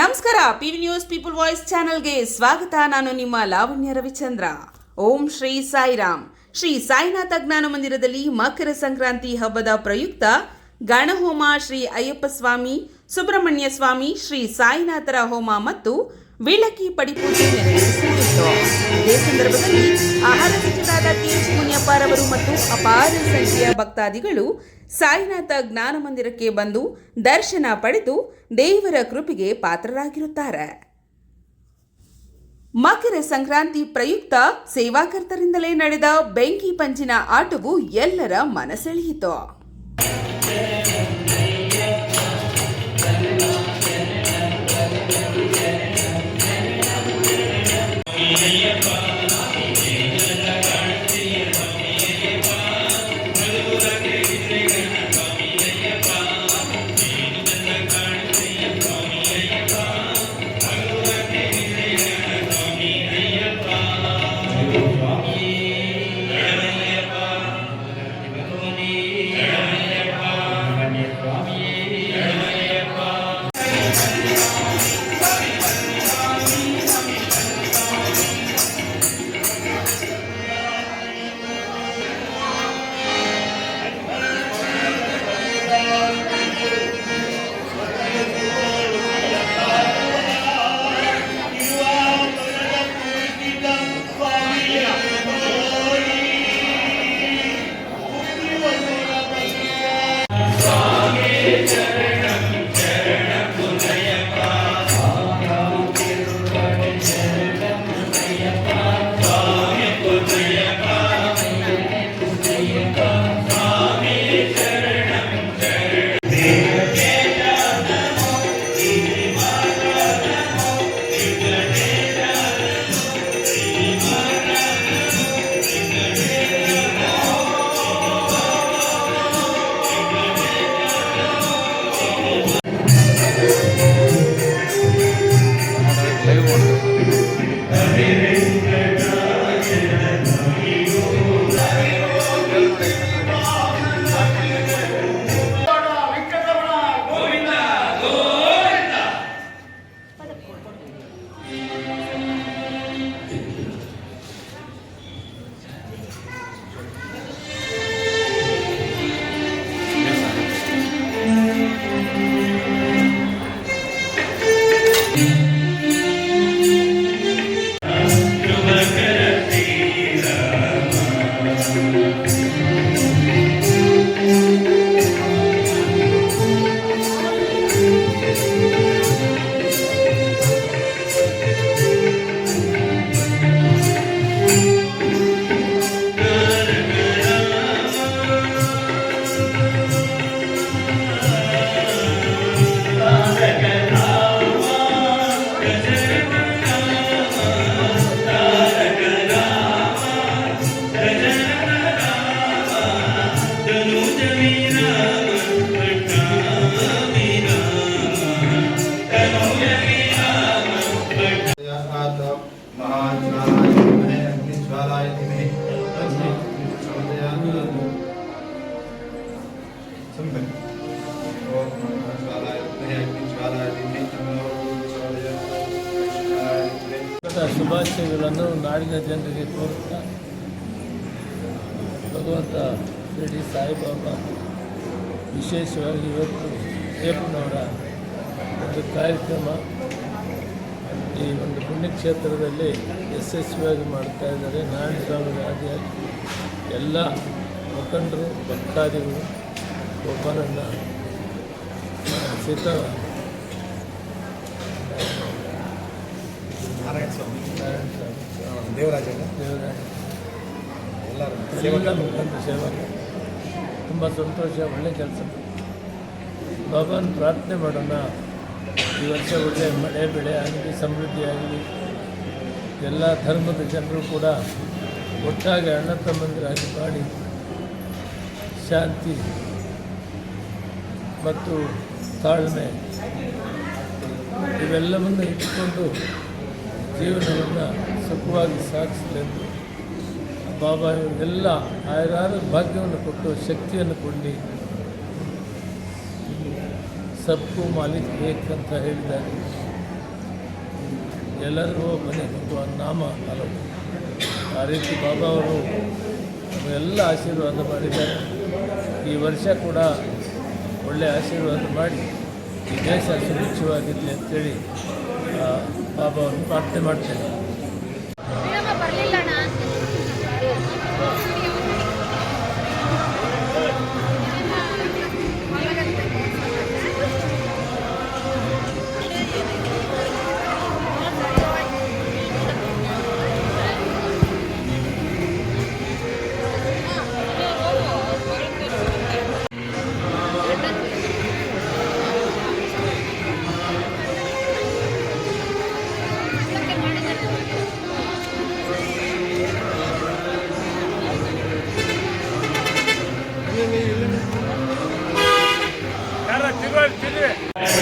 ನಮಸ್ಕಾರ, PV news people voice ಚಾನೆಲ್ಗೆ ಸ್ವಾಗತ. ನಾನು ನಿಮ್ಮ ಲಾವಣ್ಯ ರವಿಚಂದ್ರ. ಓಂ ಶ್ರೀ ಸಾಯಿರಾಮ್. ಶ್ರೀ ಸಾಯಿನಾಥ ಜ್ಞಾನ ಮಂದಿರದಲ್ಲಿ ಮಕರ ಸಂಕ್ರಾಂತಿ ಹಬ್ಬದ ಪ್ರಯುಕ್ತ ಗಣಹೋಮ ಶ್ರೀ ಅಯ್ಯಪ್ಪ ಸ್ವಾಮಿ, ಸುಬ್ರಹ್ಮಣ್ಯ ಸ್ವಾಮಿ, ಶ್ರೀ ಸಾಯಿನಾಥರ ಹೋಮ ಮತ್ತು ವಿಳಕಿ ಪಡಿಪೂಜೆ ಇದೇ ಸಂದರ್ಭದಲ್ಲಿ ಆಹಾರ ಸಚಿವರಾದ ಕೆ ಎಚ್ ಮುನಿಯಪ್ಪರವರು ಮತ್ತು ಅಪಾರ ಸಂಖ್ಯೆಯ ಭಕ್ತಾದಿಗಳು ಸಾಯಿನಾಥ ಜ್ಞಾನ ಮಂದಿರಕ್ಕೆ ಬಂದು ದರ್ಶನ ಪಡೆದು ದೇವರ ಕೃಪೆಗೆ ಪಾತ್ರರಾಗಿರುತ್ತಾರೆ. ಮಕರ ಸಂಕ್ರಾಂತಿ ಪ್ರಯುಕ್ತ ಸೇವಾಕರ್ತರಿಂದಲೇ ನಡೆದ ಬೆಂಕಿ ಪಂಚಿನ ಆಟವು ಎಲ್ಲರ ಮನಸೆಳೆಯಿತು. आत ಸುಮ್ಮನೆ ಶುಭಾಶಯಗಳನ್ನು ನಾಡಿನ ಜನರಿಗೆ ಕೋರುತ್ತಾ ಭಗವಂತ ಶಿರಡಿ ಸಾಯಿಬಾಬಾ. ವಿಶೇಷವಾಗಿ ಇವತ್ತು ಏಪನವರ ಒಂದು ಕಾರ್ಯಕ್ರಮ. ಈ ಒಂದು ಪುಣ್ಯಕ್ಷೇತ್ರದಲ್ಲಿ ಯಶಸ್ವಿಯಾಗಿ ಮಾಡ್ತಾ ಇದ್ದಾರೆ. ನಾರಾಯಣ ಸ್ವಾಮಿ ಆದಿಯಾಗಿ ಎಲ್ಲ ಮುಖಂಡರು, ಭಕ್ತಾದಿಗಳು. ಒಬ್ಬರನ್ನು ಸೀತಾ ನಾರಾಯಣ ಸ್ವಾಮಿ ನಾರಾಯಣ ಸ್ವಾಮಿ ದೇವರಾಜ ಎಲ್ಲರೂ ಮುಖಂಡ ತುಂಬ ಸಂತೋಷ ಒಳ್ಳೆ ಕೆಲಸ. ಭಗವಾನ್ ಪ್ರಾರ್ಥನೆ ಮಾಡೋಣ. ಈ ವರ್ಷ ಒಳ್ಳೆ ಮಳೆ ಬೆಳೆ ಆಗಲಿ ಸಮೃದ್ಧಿಯಾಗಲಿ ಎಲ್ಲ ಧರ್ಮದ ಜನರು ಕೂಡ ಒಟ್ಟಾಗಿ ಅಣ್ಣ ತಮ್ಮಂದಿರಾಗಿ ಮಾಡಿ ಶಾಂತಿ ಮತ್ತು ತಾಳ್ಮೆ ಇವೆಲ್ಲವನ್ನು ಇಟ್ಟುಕೊಂಡು ಜೀವನವನ್ನು ಸುಖವಾಗಿ ಸಾಗಿಸಲೆಂದು ಬಾಬಾ ಇವರಿಗೆಲ್ಲ ಆಯ್ರಾರು ಭಾಗ್ಯವನ್ನು ಕೊಟ್ಟು ಶಕ್ತಿಯನ್ನು ಕೊಡಿ ಸಬ್ಕು ಮಾಲಿಕ್ ಏಕ್ ಅಂತ ಹೇಳಿದ್ದಾರೆ. ಎಲ್ಲರಿಗೂ ಮನೆ ಭಗವಾನ್ ನಾಮ ಹಲವು. ಆ ರೀತಿ ಬಾಬಾ ಅವರು ಎಲ್ಲ ಆಶೀರ್ವಾದ ಮಾಡಿದ್ದಾರೆ. ಈ ವರ್ಷ ಕೂಡ ಒಳ್ಳೆಯ ಆಶೀರ್ವಾದ ಮಾಡಿ ಈ ದೇಶ ಸುಭಿಕ್ಷವಾಗಿರಲಿ ಅಂತೇಳಿ ಪಾಪವನ್ನು ಪ್ರಾರ್ಥನೆ ಮಾಡ್ತೇನೆ. Yürü yürü yürü. Yara, yürü, yürü.